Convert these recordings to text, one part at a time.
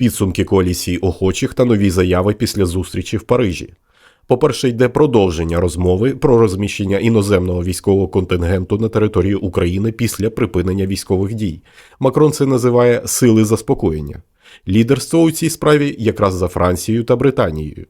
підсумки коаліції охочих та нові заяви після зустрічі в Парижі. По-перше, йде продовження розмови про розміщення іноземного військового контингенту на території України після припинення військових дій. Макрон це називає сили заспокоєння. Лідерство у цій справі якраз за Францією та Британією.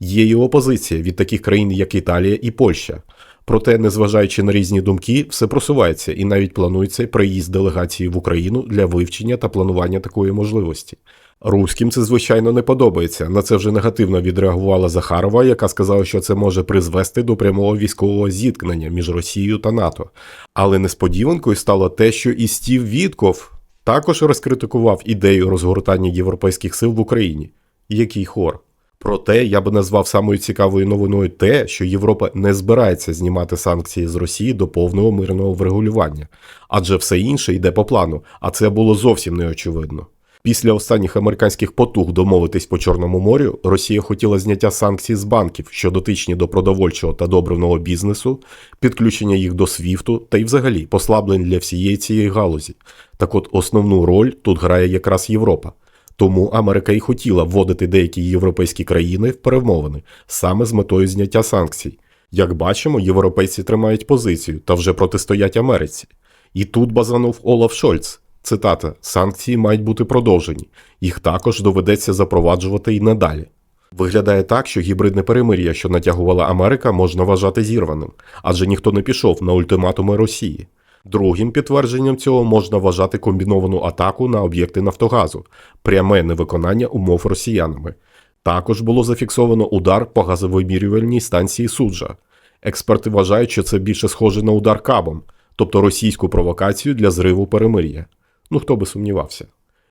Є і опозиція від таких країн, як Італія і Польща. Проте, незважаючи на різні думки, все просувається і навіть планується приїзд делегації в Україну для вивчення та планування такої можливості. Руським це звичайно не подобається. На це вже негативно відреагувала Захарова, яка сказала, що це може призвести до прямого військового зіткнення між Росією та НАТО. Але несподіванкою стало те, що і Стів Вітков також розкритикував ідею розгортання європейських сил в Україні. Який хор? Проте я би назвав самою цікавою новиною те, що Європа не збирається знімати санкції з Росії до повного мирного врегулювання, адже все інше йде по плану, а це було зовсім неочевидно. Після останніх американських потуг домовитись по Чорному морю, Росія хотіла зняття санкцій з банків, що дотичні до продовольчого та добривного бізнесу, підключення їх до СВІФТу та й взагалі послаблень для всієї цієї галузі. Так от основну роль тут грає якраз Європа. Тому Америка і хотіла вводити деякі європейські країни в перемовини саме з метою зняття санкцій. Як бачимо, європейці тримають позицію та вже протистоять Америці. І тут базанув Олаф Шольц. Цитата: санкції мають бути продовжені, їх також доведеться запроваджувати і надалі. Виглядає так, що гібридне перемир'я, що натягувала Америка, можна вважати зірваним, адже ніхто не пішов на ультиматуми Росії. Другим підтвердженням цього можна вважати комбіновану атаку на об'єкти Нафтогазу, пряме невиконання умов росіянами. Також було зафіксовано удар по газовимірювальній станції суджа. Експерти вважають, що це більше схоже на удар кабом, тобто російську провокацію для зриву перемир'я. Ну хто би сумнівався.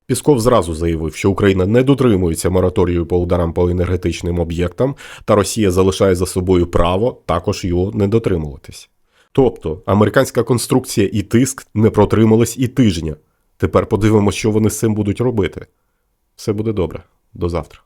Пісков зразу заявив, що Україна не дотримується мораторію по ударам по енергетичним об'єктам, та Росія залишає за собою право також його не дотримуватись. Тобто американська конструкція і тиск не протримались і тижня. Тепер подивимося, що вони з цим будуть робити. Все буде добре. До завтра.